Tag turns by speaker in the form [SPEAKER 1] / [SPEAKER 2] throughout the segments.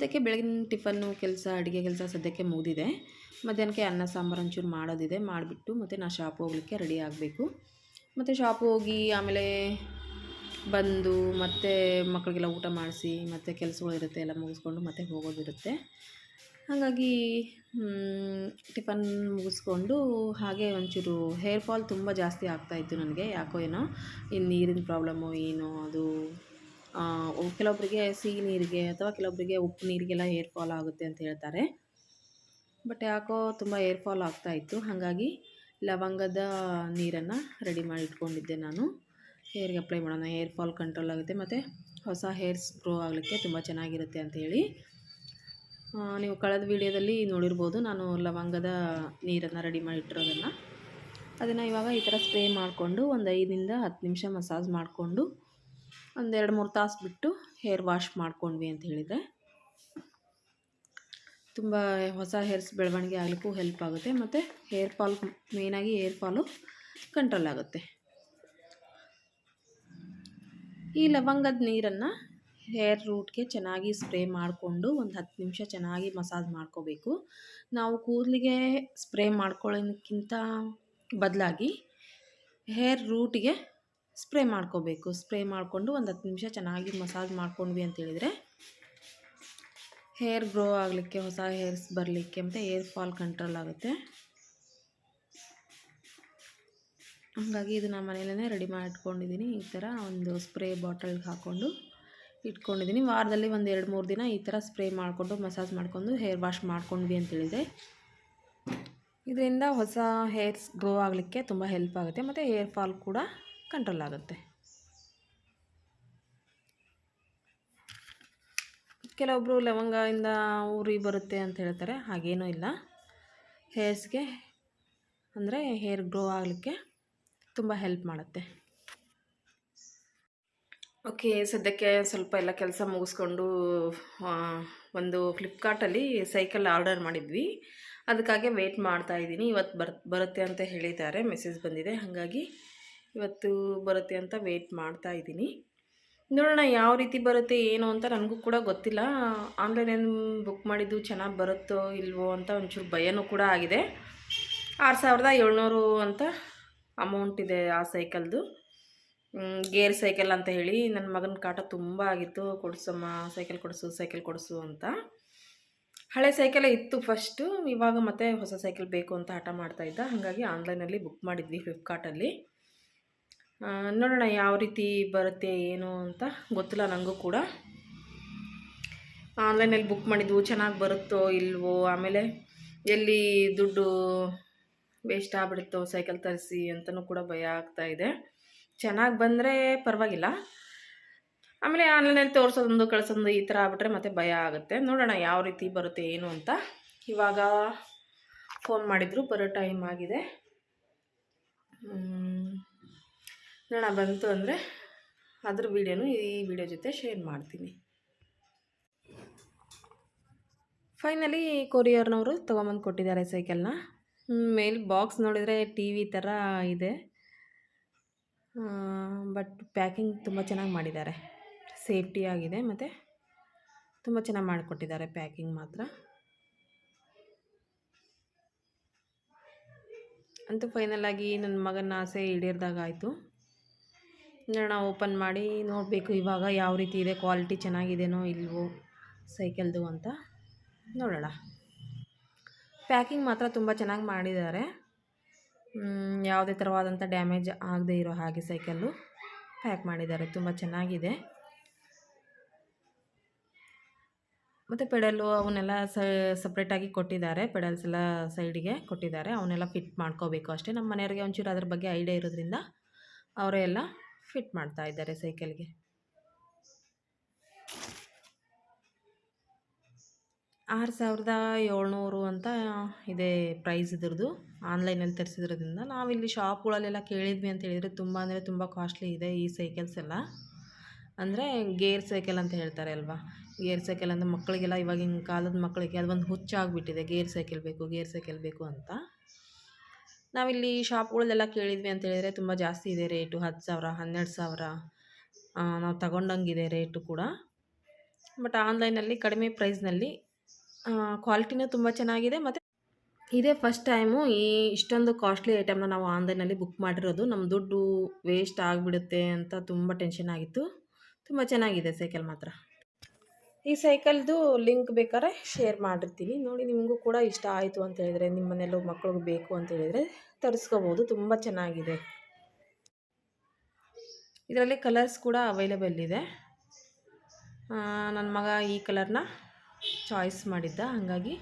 [SPEAKER 1] ಸದ್ಯಕ್ಕೆ ಬೆಳಗಿನ ಟಿಫನ್ನು, ಕೆಲಸ, ಅಡುಗೆ ಕೆಲಸ ಸದ್ಯಕ್ಕೆ ಮುಗಿದಿದೆ. ಮಧ್ಯಾಹ್ನಕ್ಕೆ ಅನ್ನ, ಸಾಂಬಾರು ಒಂಚೂರು ಮಾಡೋದಿದೆ. ಮಾಡಿಬಿಟ್ಟು ಮತ್ತು ನಾ ಶಾಪ್ ಹೋಗ್ಲಿಕ್ಕೆ ರೆಡಿ ಆಗಬೇಕು. ಮತ್ತು ಶಾಪ್ ಹೋಗಿ ಆಮೇಲೆ ಬಂದು ಮತ್ತೆ ಮಕ್ಕಳಿಗೆಲ್ಲ ಊಟ ಮಾಡಿಸಿ, ಮತ್ತು ಕೆಲಸಗಳಿರುತ್ತೆ ಎಲ್ಲ ಮುಗಿಸ್ಕೊಂಡು ಮತ್ತೆ ಹೋಗೋದಿರುತ್ತೆ ಹಾಗಾಗಿ ಟಿಫನ್ ಮುಗಿಸ್ಕೊಂಡು ಹಾಗೆ ಒಂಚೂರು ಹೇರ್ ಫಾಲ್ ತುಂಬ ಜಾಸ್ತಿ ಆಗ್ತಾಯಿತ್ತು ನನಗೆ. ಯಾಕೋ ಏನೋ, ಈ ನೀರಿನ ಪ್ರಾಬ್ಲಮ್ಮು ಏನೋ ಅದು ಕೆಲವೊಬ್ಬರಿಗೆ ಸಿಹಿ ನೀರಿಗೆ ಅಥವಾ ಕೆಲವೊಬ್ಬರಿಗೆ ಉಪ್ಪು ನೀರಿಗೆಲ್ಲ ಹೇರ್ ಫಾಲ್ ಆಗುತ್ತೆ ಅಂತ ಹೇಳ್ತಾರೆ. ಬಟ್ ಯಾಕೋ ತುಂಬ ಹೇರ್ ಫಾಲ್ ಆಗ್ತಾಯಿತ್ತು ಹಾಗಾಗಿ ಲವಂಗದ ನೀರನ್ನು ರೆಡಿ ಮಾಡಿ ಇಟ್ಕೊಂಡಿದ್ದೆ ನಾನು. ಹೇರ್ಗೆ ಅಪ್ಲೈ ಮಾಡೋಣ? ಹೇರ್ ಫಾಲ್ ಕಂಟ್ರೋಲ್ ಆಗುತ್ತೆ ಮತ್ತು ಹೊಸ ಹೇರ್ಸ್ ಗ್ರೋ ಆಗಲಿಕ್ಕೆ ತುಂಬ ಚೆನ್ನಾಗಿರುತ್ತೆ ಆ, ನೀವು ಕಳೆದ ವೀಡಿಯೋದಲ್ಲಿ ನೋಡಿರ್ಬೋದು ನಾನು ಲವಂಗದ ನೀರನ್ನು ರೆಡಿ ಮಾಡಿ ಇಟ್ಟಿರೋದನ್ನು. ಅದನ್ನು ಇವಾಗ ಈ ಥರ ಸ್ಪ್ರೇ ಮಾಡಿಕೊಂಡು ಒಂದು ಐದರಿಂದ ಹತ್ತು ನಿಮಿಷ ಮಸಾಜ್ ಮಾಡಿಕೊಂಡು ಒಂದು ಎರಡು ಮೂರು ತಾಸು ಬಿಟ್ಟು ಹೇರ್ ವಾಶ್ ಮಾಡ್ಕೊಂಡ್ವಿ ಅಂತ ಹೇಳಿದರೆ ತುಂಬ ಹೊಸ ಹೇರ್ಸ್ ಬೆಳವಣಿಗೆ ಆಗಲಿಕ್ಕೂ ಹೆಲ್ಪ್ ಆಗುತ್ತೆ ಮತ್ತು ಹೇರ್ ಫಾಲ್ ಮೇಯ್ನಾಗಿ ಹೇರ್ ಫಾಲು ಕಂಟ್ರೋಲ್ ಆಗುತ್ತೆ. ಈ ಲವಂಗದ ನೀರನ್ನು ಹೇರ್ ರೂಟ್ಗೆ ಚೆನ್ನಾಗಿ ಸ್ಪ್ರೇ ಮಾಡಿಕೊಂಡು ಒಂದು ಹತ್ತು ನಿಮಿಷ ಚೆನ್ನಾಗಿ ಮಸಾಜ್ ಮಾಡ್ಕೋಬೇಕು. ನಾವು ಕೂದಲಿಗೆ ಸ್ಪ್ರೇ ಮಾಡ್ಕೊಳ್ಳೋದಕ್ಕಿಂತ ಬದಲಾಗಿ ಹೇರ್ ರೂಟಿಗೆ ಸ್ಪ್ರೇ ಮಾಡ್ಕೋಬೇಕು. ಸ್ಪ್ರೇ ಮಾಡಿಕೊಂಡು ಒಂದು ಹತ್ತು ನಿಮಿಷ ಚೆನ್ನಾಗಿ ಮಸಾಜ್ ಮಾಡ್ಕೊಂಡ್ವಿ ಅಂತ ಹೇಳಿದರೆ, ಹೇರ್ ಗ್ರೋ ಆಗಲಿಕ್ಕೆ, ಹೊಸ ಹೇರ್ಸ್ ಬರಲಿಕ್ಕೆ ಮತ್ತು ಹೇರ್ ಫಾಲ್ ಕಂಟ್ರೋಲ್ ಆಗುತ್ತೆ. ಹಾಗಾಗಿ ಇದನ್ನು ಮನೆಯಲ್ಲೇ ರೆಡಿ ಮಾಡಿ ಇಟ್ಕೊಂಡಿದ್ದೀನಿ ಈ ಥರ ಒಂದು ಸ್ಪ್ರೇ ಬಾಟಲ್ಗೆ ಹಾಕ್ಕೊಂಡು ಇಟ್ಕೊಂಡಿದ್ದೀನಿ ವಾರದಲ್ಲಿ ಒಂದು ಎರಡು ಮೂರು ದಿನ ಈ ಥರ ಸ್ಪ್ರೇ ಮಾಡಿಕೊಂಡು, ಮಸಾಜ್ ಮಾಡಿಕೊಂಡು, ಹೇರ್ ವಾಶ್ ಮಾಡ್ಕೊಂಡ್ವಿ ಅಂತ ಹೇಳಿದರೆ, ಇದರಿಂದ ಹೊಸ ಹೇರ್ಸ್ ಗ್ರೋ ಆಗಲಿಕ್ಕೆ ತುಂಬ ಹೆಲ್ಪ್ ಆಗುತ್ತೆ. ಮತ್ತು ಹೇರ್ ಫಾಲ್ ಕೂಡ ಕಂಟ್ರೋಲ್ ಆಗುತ್ತೆ. ಕೆಲವೊಬ್ಬರು ಲವಂಗದಿಂದ ಉರಿ ಬರುತ್ತೆ ಅಂತ ಹೇಳ್ತಾರೆ, ಹಾಗೇನೂ ಇಲ್ಲ. ಹೇರ್ಸ್ಗೆ ಅಂದರೆ ಹೇರ್ ಗ್ರೋ ಆಗಲಿಕ್ಕೆ ತುಂಬ ಹೆಲ್ಪ್ ಮಾಡುತ್ತೆ. ಓಕೆ, ಸದ್ಯಕ್ಕೆ ಸ್ವಲ್ಪ ಎಲ್ಲ ಕೆಲಸ ಮುಗಿಸ್ಕೊಂಡು ಒಂದು ಫ್ಲಿಪ್ಕಾರ್ಟಲ್ಲಿ ಸೈಕಲ್ ಆರ್ಡರ್ ಮಾಡಿದ್ವಿ. ಅದಕ್ಕಾಗಿ ವೆಯ್ಟ್ ಮಾಡ್ತಾ ಇದ್ದೀನಿ. ಇವತ್ತು ಬರ್, ಬರುತ್ತೆ ಅಂತ ಹೇಳಿದ್ದಾರೆ. ಮೆಸೇಜ್ ಬಂದಿದೆ. ಹಾಗಾಗಿ ಇವತ್ತು ಬರುತ್ತೆ ಅಂತ ವೆಯ್ಟ್ ಮಾಡ್ತಾ ಇದ್ದೀನಿ. ನೋಡೋಣ ಯಾವ ರೀತಿ ಬರುತ್ತೆ, ಏನು ಅಂತ ನನಗೂ ಕೂಡ ಗೊತ್ತಿಲ್ಲ. ಆನ್ಲೈನಲ್ಲಿ ಬುಕ್ ಮಾಡಿದ್ದು ಚೆನ್ನಾಗಿ ಬರುತ್ತೋ ಇಲ್ವೋ ಅಂತ ಒಂಚೂರು ಭಯನೂ ಕೂಡ ಆಗಿದೆ. ಆರು ಸಾವಿರದ ಏಳ್ನೂರು ಅಂತ ಅಮೌಂಟ್ ಇದೆ ಆ ಸೈಕಲ್ದು ಗೇರ್ ಸೈಕಲ್ ಅಂತ ಹೇಳಿ ನನ್ನ ಮಗನ ಕಾಟ ತುಂಬ ಆಗಿತ್ತು. ಕೊಡಿಸಮ್ಮ ಸೈಕಲ್ ಕೊಡಿಸು ಸೈಕಲ್ ಕೊಡಿಸು ಅಂತ. ಹಳೆ ಸೈಕಲೇ ಇತ್ತು ಫಸ್ಟು ಇವಾಗ ಮತ್ತೆ ಹೊಸ ಸೈಕಲ್ ಬೇಕು ಅಂತ ಹಠ ಮಾಡ್ತಾ ಇದ್ದ. ಹಾಗಾಗಿ ಆನ್ಲೈನಲ್ಲಿ ಬುಕ್ ಮಾಡಿದ್ವಿ ಫ್ಲಿಪ್ಕಾರ್ಟಲ್ಲಿ ನೋಡೋಣ ಯಾವ ರೀತಿ ಬರುತ್ತೆ ಏನು ಅಂತ ಗೊತ್ತಿಲ್ಲ ನನಗೂ ಕೂಡ. ಆನ್ಲೈನಲ್ಲಿ ಬುಕ್ ಮಾಡಿದ್ವು, ಚೆನ್ನಾಗಿ ಬರುತ್ತೋ ಇಲ್ವೋ, ಆಮೇಲೆ ಎಲ್ಲಿ ದುಡ್ಡು ವೇಸ್ಟ್ ಆಗ್ಬಿಡುತ್ತೋ ಸೈಕಲ್ ತರಿಸಿ ಅಂತಲೂ ಕೂಡ ಭಯ ಆಗ್ತಾ ಇದೆ. ಚೆನ್ನಾಗಿ ಬಂದರೆ ಪರವಾಗಿಲ್ಲ. ಆಮೇಲೆ ಆನ್ಲೈನಲ್ಲಿ ತೋರಿಸೋದೊಂದು ಕಳಿಸೋದು ಈ ಥರ ಆಗ್ಬಿಟ್ರೆ ಮತ್ತೆ ಭಯ ಆಗುತ್ತೆ. ನೋಡೋಣ ಯಾವ ರೀತಿ ಬರುತ್ತೆ ಏನು ಅಂತ. ಇವಾಗ ಫೋನ್ ಮಾಡಿದ್ರು, ಬರೋ ಟೈಮ್ ಆಗಿದೆ. ನೋಡೋಣ, ಬಂತು ಅಂದರೆ ಅದ್ರ ವೀಡಿಯೋನು ಈ ವಿಡಿಯೋ ಜೊತೆ ಶೇರ್ ಮಾಡ್ತೀನಿ. ಫೈನಲಿ ಕೊರಿಯರ್ನವರು ತೊಗೊಂಬಂದು ಕೊಟ್ಟಿದ್ದಾರೆ ಸೈಕಲ್ನ ಮೇಲ್ ಬಾಕ್ಸ್ ನೋಡಿದರೆ ಟಿ ವಿ ಥರ ಇದೆ. ಬಟ್ ಪ್ಯಾಕಿಂಗ್ ತುಂಬ ಚೆನ್ನಾಗಿ ಮಾಡಿದ್ದಾರೆ. ಸೇಫ್ಟಿ ಆಗಿದೆ ಮತ್ತು ತುಂಬ ಚೆನ್ನಾಗಿ ಮಾಡಿಕೊಟ್ಟಿದ್ದಾರೆ ಪ್ಯಾಕಿಂಗ್ ಮಾತ್ರ. ಅಂತೂ ಫೈನಲಾಗಿ ನನ್ನ ಮಗನ ಆಸೆ ಈಡೇರಿದಾಗ ಆಯಿತು. ನೋಡೋಣ ಓಪನ್ ಮಾಡಿ ನೋಡಬೇಕು ಇವಾಗ ಯಾವ ರೀತಿ ಇದೆ ಕ್ವಾಲಿಟಿ ಚೆನ್ನಾಗಿದೆನೋ ಇಲ್ವೋ ಸೈಕಲ್ದು ಅಂತ ನೋಡೋಣ. ಪ್ಯಾಕಿಂಗ್ ಮಾತ್ರ ತುಂಬ ಚೆನ್ನಾಗಿ ಮಾಡಿದ್ದಾರೆ. ಯಾವುದೇ ಥರವಾದಂಥ ಡ್ಯಾಮೇಜ್ ಆಗದೇ ಇರೋ ಹಾಗೆ ಸೈಕಲ್ಲು ಪ್ಯಾಕ್ ಮಾಡಿದ್ದಾರೆ. ತುಂಬ ಚೆನ್ನಾಗಿದೆ. ಮತ್ತು ಪೆಡಲು ಅವನ್ನೆಲ್ಲ ಸಪ್ರೇಟಾಗಿ ಕೊಟ್ಟಿದ್ದಾರೆ. ಪೆಡಲ್ಸ್ ಎಲ್ಲ ಸೈಡಿಗೆ ಕೊಟ್ಟಿದ್ದಾರೆ. ಅವನ್ನೆಲ್ಲ ಫಿಟ್ ಮಾಡ್ಕೋಬೇಕು ಅಷ್ಟೇ. ನಮ್ಮ ಮನೆಯವ್ರಿಗೆ ಒಂಚೂರು ಅದ್ರ ಬಗ್ಗೆ ಐಡಿಯಾ ಇರೋದ್ರಿಂದ ಅವರೇ ಎಲ್ಲ ಫಿಟ್ ಮಾಡ್ತಾ ಇದ್ದಾರೆ ಸೈಕಲ್ಗೆ ಆರು ಸಾವಿರದ ಏಳ್ನೂರು ಅಂತ ಇದೆ ಪ್ರೈಸ್ ಇದ್ರದ್ದು. ಆನ್ಲೈನಲ್ಲಿ ತರಿಸಿದ್ರಿಂದ ನಾವಿಲ್ಲಿ ಶಾಪ್ಗಳಲ್ಲೆಲ್ಲ ಕೇಳಿದ್ವಿ ಅಂತ ಹೇಳಿದರೆ ತುಂಬ ಅಂದರೆ ತುಂಬ ಕಾಸ್ಟ್ಲಿ ಇದೆ ಈ ಸೈಕಲ್ಸ್ ಎಲ್ಲ. ಅಂದರೆ ಗೇರ್ ಸೈಕಲ್ ಅಂತ ಹೇಳ್ತಾರೆ ಅಲ್ವಾ? ಗೇರ್ ಸೈಕಲ್ ಅಂದರೆ ಮಕ್ಕಳಿಗೆಲ್ಲ ಇವಾಗಿನ ಕಾಲದ ಮಕ್ಕಳಿಗೆ ಅದೊಂದು ಹುಚ್ಚಾಗ್ಬಿಟ್ಟಿದೆ ಗೇರ್ ಸೈಕಲ್ ಬೇಕು ಗೇರ್ ಸೈಕಲ್ ಬೇಕು ಅಂತ. ನಾವಿಲ್ಲಿ ಶಾಪ್ಗಳಲ್ಲೆಲ್ಲ ಕೇಳಿದ್ವಿ ಅಂತ ಹೇಳಿದರೆ ತುಂಬ ಜಾಸ್ತಿ ಇದೆ ರೇಟು, ಹತ್ತು ಸಾವಿರ, ಹನ್ನೆರಡು ಸಾವಿರ. ನಾವು ತಗೊಂಡಂಗಿದೆ ರೇಟು ಕೂಡ. ಬಟ್ ಆನ್ಲೈನಲ್ಲಿ ಕಡಿಮೆ ಪ್ರೈಸ್ನಲ್ಲಿ ಕ್ವಾಲಿಟಿನೂ ತುಂಬ ಚೆನ್ನಾಗಿದೆ ಮತ್ತು ಇದೇ ಫಸ್ಟ್ ಟೈಮು ಈ ಇಷ್ಟೊಂದು ಕಾಸ್ಟ್ಲಿ ಐಟಮ್ನ ನಾವು ಆನ್ಲೈನಲ್ಲಿ ಬುಕ್ ಮಾಡಿರೋದು. ನಮ್ಮ ದುಡ್ಡು ವೇಸ್ಟ್ ಆಗಿಬಿಡುತ್ತೆ ಅಂತ ತುಂಬ ಟೆನ್ಷನ್ ಆಗಿತ್ತು. ತುಂಬ ಚೆನ್ನಾಗಿದೆ ಸೈಕಲ್ ಮಾತ್ರ. ಈ ಸೈಕಲ್ದು ಲಿಂಕ್ ಬೇಕಾದ್ರೆ ಶೇರ್ ಮಾಡಿರ್ತೀನಿ. ನೋಡಿ, ನಿಮಗೂ ಕೂಡ ಇಷ್ಟ ಆಯಿತು ಅಂತ ಹೇಳಿದರೆ ನಿಮ್ಮ ಮನೆಯಲ್ಲೂ ಮಕ್ಕಳಿಗೆ ಬೇಕು ಅಂತ ಹೇಳಿದರೆ ತರಿಸ್ಕೋಬೋದು. ತುಂಬ ಚೆನ್ನಾಗಿದೆ. ಇದರಲ್ಲಿ ಕಲರ್ಸ್ ಕೂಡ ಅವೈಲೇಬಲ್ ಇದೆ. ನನ್ನ ಮಗ ಈ ಕಲರ್ನ ಚಾಯ್ಸ್ ಮಾಡಿದ್ದ. ಹಾಗಾಗಿ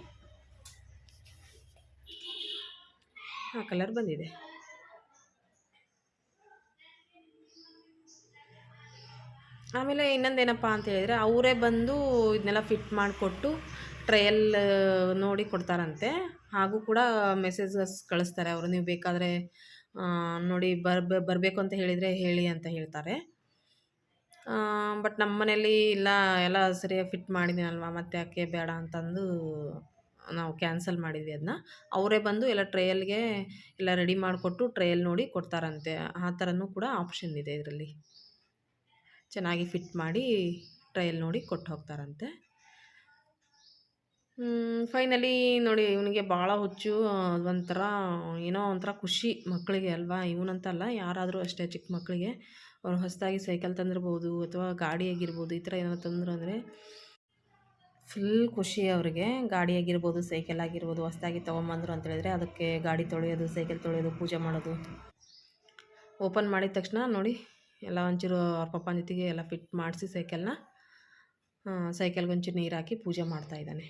[SPEAKER 1] ಆ ಕಲರ್ ಬಂದಿದೆ. ಆಮೇಲೆ ಇನ್ನೊಂದೇನಪ್ಪ ಅಂತ ಹೇಳಿದರೆ ಅವರೇ ಬಂದು ಇದನ್ನೆಲ್ಲ ಫಿಟ್ ಮಾಡಿಕೊಟ್ಟು ಟ್ರಯಲ್ ನೋಡಿ ಕೊಡ್ತಾರಂತೆ. ಹಾಗೂ ಕೂಡ ಮೆಸೇಜಸ್ ಕಳಿಸ್ತಾರೆ ಅವರು. ನೀವು ಬೇಕಾದರೆ ನೋಡಿ ಬರ್ ಬರಬೇಕು ಅಂತ ಹೇಳಿದರೆ ಹೇಳಿ ಅಂತ ಹೇಳ್ತಾರೆ. ಬಟ್ ನಮ್ಮ ಮನೇಲಿ ಇಲ್ಲ, ಎಲ್ಲ ಸರಿಯಾಗಿ ಫಿಟ್ ಮಾಡಿದ್ದೀನಲ್ವ ಮತ್ತೆ ಯಾಕೆ ಬೇಡ ಅಂತಂದು ನಾವು ಕ್ಯಾನ್ಸಲ್ ಮಾಡಿದ್ವಿ ಅದನ್ನ ಅವರೇ ಬಂದು ಎಲ್ಲ ಟ್ರಯಲ್ಗೆ ಎಲ್ಲ ರೆಡಿ ಮಾಡಿಕೊಟ್ಟು ಟ್ರಯಲ್ ನೋಡಿ ಕೊಡ್ತಾರಂತೆ. ಆ ಥರನೂ ಕೂಡ ಆಪ್ಷನ್ ಇದೆ ಇದರಲ್ಲಿ. ಚೆನ್ನಾಗಿ ಫಿಟ್ ಮಾಡಿ ಟ್ರಯಲ್ ನೋಡಿ ಕೊಟ್ಟು ಹೋಗ್ತಾರಂತೆ. ಫೈನಲಿ ನೋಡಿ ಇವನಿಗೆ ಭಾಳ ಹುಚ್ಚು ಒಂಥರ ಏನೋ ಒಂಥರ ಖುಷಿ ಮಕ್ಕಳಿಗೆ ಅಲ್ವಾ? ಇವನಂತಲ್ಲ, ಯಾರಾದರೂ ಅಷ್ಟೇ ಚಿಕ್ಕ ಮಕ್ಕಳಿಗೆ ಅವ್ರು ಹೊಸದಾಗಿ ಸೈಕಲ್ ತಂದಿರ್ಬೋದು ಅಥವಾ ಗಾಡಿ ಆಗಿರ್ಬೋದು, ಈ ಥರ ಏನೋ ತಂದರು ಅಂದರೆ ಫುಲ್ ಖುಷಿ ಅವರಿಗೆ. ಗಾಡಿ ಆಗಿರ್ಬೋದು, ಸೈಕಲ್ ಆಗಿರ್ಬೋದು, ಹೊಸದಾಗಿ ತೊಗೊಂಬಂದರು ಅಂತೇಳಿದರೆ ಅದಕ್ಕೆ ಗಾಡಿ ತೊಳೆಯೋದು, ಸೈಕಲ್ ತೊಳೆಯೋದು, ಪೂಜೆ ಮಾಡೋದು. ಓಪನ್ ಮಾಡಿದ ತಕ್ಷಣ ನೋಡಿ ಎಲ್ಲ ಒಂಚೂರು ಅವ್ರ ಪಪ್ಪನ ಜೊತೆಗೆ ಎಲ್ಲ ಫಿಟ್ ಮಾಡಿಸಿ ಸೈಕಲ್ನ ಸೈಕಲ್ಗೆ ಒಂಚೂರು ನೀರು ಹಾಕಿ ಪೂಜೆ ಮಾಡ್ತಾ ಇದ್ದಾನೆ.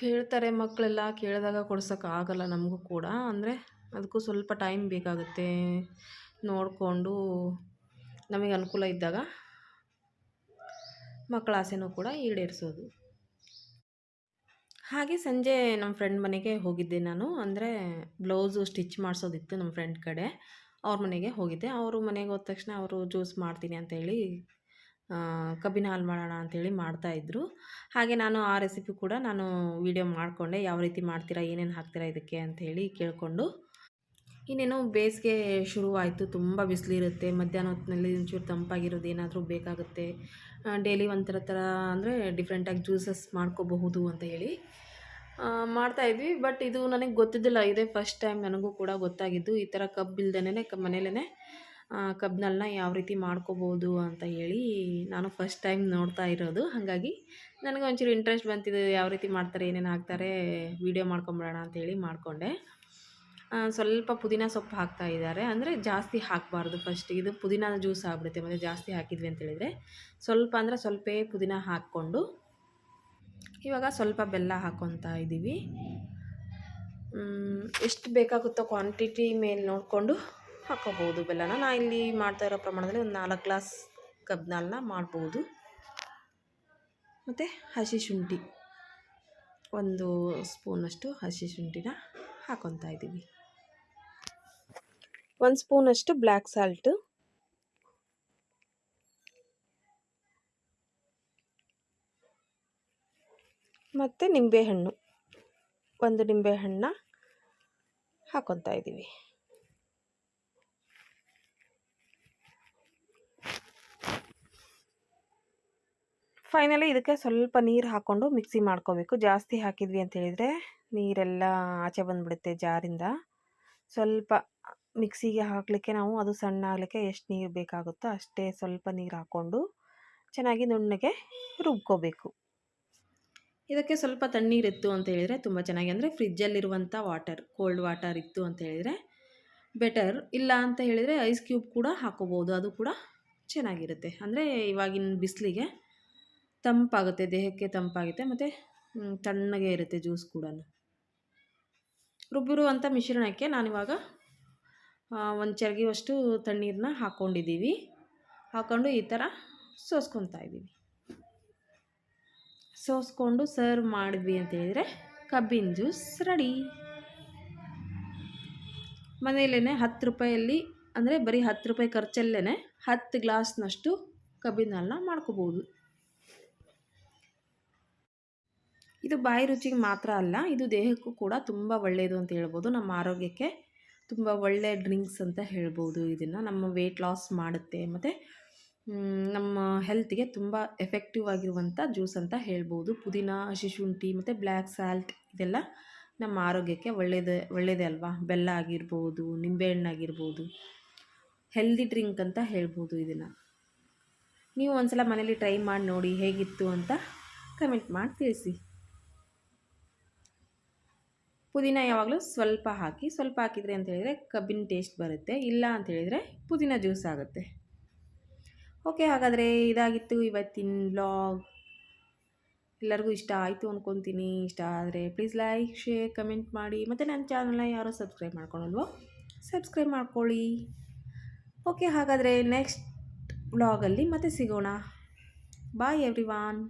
[SPEAKER 1] ಕೇಳ್ತಾರೆ ಮಕ್ಕಳೆಲ್ಲ ಕೇಳಿದಾಗ ಕೊಡ್ಸೋಕ್ಕಾಗಲ್ಲ ನಮಗೂ ಕೂಡ. ಅಂದರೆ ಅದಕ್ಕೂ ಸ್ವಲ್ಪ ಟೈಮ್ ಬೇಕಾಗುತ್ತೆ. ನೋಡಿಕೊಂಡು ನಮಗೆ ಅನುಕೂಲ ಇದ್ದಾಗ ಮಕ್ಕಳ ಆಸೆನೂ ಕೂಡ ಈಡೇರಿಸೋದು. ಹಾಗೆ ಸಂಜೆ ನಮ್ಮ ಫ್ರೆಂಡ್ ಮನೆಗೆ ಹೋಗಿದ್ದೆ ನಾನು. ಅಂದರೆ ಬ್ಲೌಸು ಸ್ಟಿಚ್ ಮಾಡಿಸೋದಿತ್ತು ನಮ್ಮ ಫ್ರೆಂಡ್ ಕಡೆ. ಅವ್ರ ಮನೆಗೆ ಹೋಗಿದ್ದೆ. ಅವರು ಮನೆಗೆ ಹೋದ ತಕ್ಷಣ ಅವರು ಜ್ಯೂಸ್ ಮಾಡ್ತೀನಿ ಅಂತೇಳಿ ಕಬ್ಬಿನ ಹಾಲು ಮಾಡೋಣ ಅಂಥೇಳಿ ಮಾಡ್ತಾಯಿದ್ರು ಹಾಗೆ ನಾನು ಆ ರೆಸಿಪಿ ಕೂಡ ನಾನು ವೀಡಿಯೋ ಮಾಡಿಕೊಂಡೆ. ಯಾವ ರೀತಿ ಮಾಡ್ತೀರಾ, ಏನೇನು ಹಾಕ್ತೀರಾ ಇದಕ್ಕೆ ಅಂಥೇಳಿ ಕೇಳಿಕೊಂಡು. ಇನ್ನೇನು ಬೇಸಿಗೆ ಶುರುವಾಯಿತು. ತುಂಬ ಬಿಸಿಲಿರುತ್ತೆ. ಮಧ್ಯಾಹ್ನ ಹೊತ್ತಿನಲ್ಲಿ ಒಂಚೂರು ತಂಪಾಗಿರೋದು ಏನಾದರೂ ಬೇಕಾಗುತ್ತೆ. ಡೈಲಿ ಒಂಥರ ಥರ ಅಂದರೆ ಡಿಫ್ರೆಂಟಾಗಿ ಜ್ಯೂಸಸ್ ಮಾಡ್ಕೋಬಹುದು ಅಂತ ಹೇಳಿ ಮಾಡ್ತಾಯಿದ್ವಿ ಬಟ್ ಇದು ನನಗೆ ಗೊತ್ತಿದ್ದಿಲ್ಲ. ಇದೇ ಫಸ್ಟ್ ಟೈಮ್ ನನಗೂ ಕೂಡ ಗೊತ್ತಾಗಿದ್ದು. ಈ ಥರ ಇಲ್ದೇ ಕ ಮನೇಲೇ ಕಬ್ಬಿನಲ್ನ ಯಾವ ರೀತಿ ಮಾಡ್ಕೋಬೋದು ಅಂತ ಹೇಳಿ ನಾನು ಫಸ್ಟ್ ಟೈಮ್ ನೋಡ್ತಾ ಇರೋದು. ಹಾಗಾಗಿ ನನಗೆ ಒಂಚೂರು ಇಂಟ್ರೆಸ್ಟ್ ಬಂತಿದ್ದು ಯಾವ ರೀತಿ ಮಾಡ್ತಾರೆ, ಏನೇನು ಹಾಕ್ತಾರೆ ವೀಡಿಯೋ ಮಾಡ್ಕೊಂಬಿಡೋಣ ಅಂತೇಳಿ ಮಾಡಿಕೊಂಡೆ. ಸ್ವಲ್ಪ ಪುದೀನ ಸೊಪ್ಪು ಹಾಕ್ತಾ ಇದ್ದಾರೆ. ಅಂದರೆ ಜಾಸ್ತಿ ಹಾಕಬಾರ್ದು ಫಸ್ಟ್ ಇದು ಪುದೀನ ಜ್ಯೂಸ್ ಆಗ್ಬಿಡುತ್ತೆ ಮತ್ತು ಜಾಸ್ತಿ ಹಾಕಿದ್ವಿ ಅಂತೇಳಿದರೆ ಸ್ವಲ್ಪ ಅಂದರೆ ಸ್ವಲ್ಪ ಪುದೀನ ಹಾಕ್ಕೊಂಡು ಇವಾಗ ಸ್ವಲ್ಪ ಬೆಲ್ಲ ಹಾಕ್ಕೊತಾ ಇದ್ದೀವಿ. ಎಷ್ಟು ಬೇಕಾಗುತ್ತೋ ಕ್ವಾಂಟಿಟಿ ಮೇಲೆ ನೋಡಿಕೊಂಡು ಹಾಕೋಬೋದು ಬೆಲ್ಲನ. ನಾ ಇಲ್ಲಿ ಮಾಡ್ತಾ ಇರೋ ಪ್ರಮಾಣದಲ್ಲಿ ಒಂದು ನಾಲ್ಕು ಗ್ಲಾಸ್ ಕಬ್ನಾಲ್ನ ಮಾಡ್ಬೋದು. ಮತ್ತು ಹಸಿ ಶುಂಠಿ. ಒಂದು ಸ್ಪೂನಷ್ಟು ಹಸಿ ಶುಂಠಿನ ಹಾಕೊತಾ ಇದ್ದೀವಿ. ಒಂದು ಸ್ಪೂನಷ್ಟು ಬ್ಲ್ಯಾಕ್ ಸಾಲ್ಟು ಮತ್ತು ನಿಂಬೆಹಣ್ಣು ಒಂದು ನಿಂಬೆಹಣ್ಣ ಹಾಕೊತಾ ಇದ್ದೀವಿ. ಫೈನಲಿ ಇದಕ್ಕೆ ಸ್ವಲ್ಪ ನೀರು ಹಾಕ್ಕೊಂಡು ಮಿಕ್ಸಿ ಮಾಡ್ಕೋಬೇಕು. ಜಾಸ್ತಿ ಹಾಕಿದ್ವಿ ಅಂತ ಹೇಳಿದರೆ ನೀರೆಲ್ಲ ಆಚೆ ಬಂದುಬಿಡುತ್ತೆ ಜಾರಿಂದ. ಸ್ವಲ್ಪ ಮಿಕ್ಸಿಗೆ ಹಾಕಲಿಕ್ಕೆ ನಾವು ಅದು ಸಣ್ಣ ಆಗಲಿಕ್ಕೆ ಎಷ್ಟು ನೀರು ಬೇಕಾಗುತ್ತೋ ಅಷ್ಟೇ ಸ್ವಲ್ಪ ನೀರು ಹಾಕ್ಕೊಂಡು ಚೆನ್ನಾಗಿ ನುಣ್ಣಗೆ ರುಬ್ಕೋಬೇಕು. ಇದಕ್ಕೆ ಸ್ವಲ್ಪ ತಣ್ಣೀರಿತ್ತು ಅಂತ ಹೇಳಿದರೆ ತುಂಬ ಚೆನ್ನಾಗಿ ಅಂದರೆ ಫ್ರಿಜ್ಜಲ್ಲಿರುವಂಥ ವಾಟರ್, ಕೋಲ್ಡ್ ವಾಟರ್ ಇತ್ತು ಅಂತ ಹೇಳಿದರೆ ಬೆಟರ್. ಇಲ್ಲ ಅಂತ ಹೇಳಿದರೆ ಐಸ್ ಕ್ಯೂಬ್ ಕೂಡ ಹಾಕೋಬೋದು, ಅದು ಕೂಡ ಚೆನ್ನಾಗಿರುತ್ತೆ. ಅಂದರೆ ಇವಾಗಿನ ಬಿಸಿಲಿಗೆ ತಂಪಾಗುತ್ತೆ, ದೇಹಕ್ಕೆ ತಂಪಾಗುತ್ತೆ, ಮತ್ತು ತಣ್ಣಗೆ ಇರುತ್ತೆ ಜ್ಯೂಸ್ ಕೂಡ ರುಬ್ಬಿರುವಂಥ ಮಿಶ್ರಣಕ್ಕೆ ನಾನಿವಾಗ ಒಂದು ಚರಗಿವಷ್ಟು ತಣ್ಣೀರನ್ನ ಹಾಕ್ಕೊಂಡಿದ್ದೀವಿ ಹಾಕ್ಕೊಂಡು ಈ ಥರ ಸೋಸ್ಕೊತಾ ಇದ್ದೀವಿ. ಸೋಸ್ಕೊಂಡು ಸರ್ವ್ ಮಾಡಿದ್ವಿ ಅಂತ ಹೇಳಿದರೆ ಕಬ್ಬಿನ ಜ್ಯೂಸ್ ರೆಡಿ ಮನೆಯಲ್ಲೇ ಹತ್ತು ರೂಪಾಯಲ್ಲಿ, ಅಂದರೆ ಬರೀ ಹತ್ತು ರೂಪಾಯಿ ಖರ್ಚಲ್ಲೇ ಹತ್ತು ಗ್ಲಾಸ್ನಷ್ಟು ಕಬ್ಬಿನ ಹಾಲನ್ನ ಮಾಡ್ಕೋಬೋದು. ಇದು ಬಾಯಿ ರುಚಿಗೆ ಮಾತ್ರ ಅಲ್ಲ, ಇದು ದೇಹಕ್ಕೂ ಕೂಡ ತುಂಬ ಒಳ್ಳೆಯದು ಅಂತ ಹೇಳ್ಬೋದು ನಮ್ಮ ಆರೋಗ್ಯಕ್ಕೆ. ತುಂಬ ಒಳ್ಳೆಯ ಡ್ರಿಂಕ್ಸ್ ಅಂತ ಹೇಳ್ಬೋದು ಇದನ್ನು. ನಮ್ಮ ವೆಯ್ಟ್ ಲಾಸ್ ಮಾಡುತ್ತೆ ಮತ್ತು ನಮ್ಮ ಹೆಲ್ತ್ಗೆ ತುಂಬ ಎಫೆಕ್ಟಿವ್ ಆಗಿರುವಂಥ ಜ್ಯೂಸ್ ಅಂತ ಹೇಳ್ಬೋದು. ಪುದೀನ ಶಿಶುಂಠಿ ಮತ್ತು ಬ್ಲ್ಯಾಕ್ ಸಾಲ್ಟ್ ಇದೆಲ್ಲ ನಮ್ಮ ಆರೋಗ್ಯಕ್ಕೆ ಒಳ್ಳೆಯದೇ ಒಳ್ಳೆಯದೇ ಅಲ್ವಾ? ಬೆಲ್ಲ ಆಗಿರ್ಬೋದು, ನಿಂಬೆಹಣ್ಣು ಆಗಿರ್ಬೋದು ಹೆಲ್ದಿ ಡ್ರಿಂಕ್ ಅಂತ ಹೇಳ್ಬೋದು ಇದನ್ನು. ನೀವು ಒಂದ್ಸಲ ಮನೇಲಿ ಟ್ರೈ ಮಾಡಿ ನೋಡಿ ಹೇಗಿತ್ತು ಅಂತ ಕಮೆಂಟ್ ಮಾಡಿ ತಿಳಿಸಿ. ಪುದೀನ ಯಾವಾಗಲೂ ಸ್ವಲ್ಪ ಹಾಕಿ, ಸ್ವಲ್ಪ ಹಾಕಿದರೆ ಅಂತ ಹೇಳಿದರೆ ಕಬ್ಬಿನ ಟೇಸ್ಟ್ ಬರುತ್ತೆ. ಇಲ್ಲ ಅಂತ ಹೇಳಿದರೆ ಪುದೀನ ಜ್ಯೂಸ್ ಆಗುತ್ತೆ. ಓಕೆ ಹಾಗಾದರೆ ಇದಾಗಿತ್ತು ಇವತ್ತಿನ ಬ್ಲಾಗ್ ಎಲ್ಲರಿಗೂ ಇಷ್ಟ ಆಯಿತು ಅಂದ್ಕೊತೀನಿ ಇಷ್ಟ ಆದರೆ ಪ್ಲೀಸ್ ಲೈಕ್ ಶೇರ್ ಕಮೆಂಟ್ ಮಾಡಿ. ಮತ್ತು ನನ್ನ ಚಾನಲ್ನ ಯಾರೋ ಸಬ್ಸ್ಕ್ರೈಬ್ ಮಾಡ್ಕೊಳಲ್ವೋ ಸಬ್ಸ್ಕ್ರೈಬ್ ಮಾಡ್ಕೊಳ್ಳಿ. ಓಕೆ ಹಾಗಾದರೆ ನೆಕ್ಸ್ಟ್ ಬ್ಲಾಗಲ್ಲಿ ಮತ್ತೆ ಸಿಗೋಣ. ಬಾಯ್ ಎವ್ರಿ ವಾನ್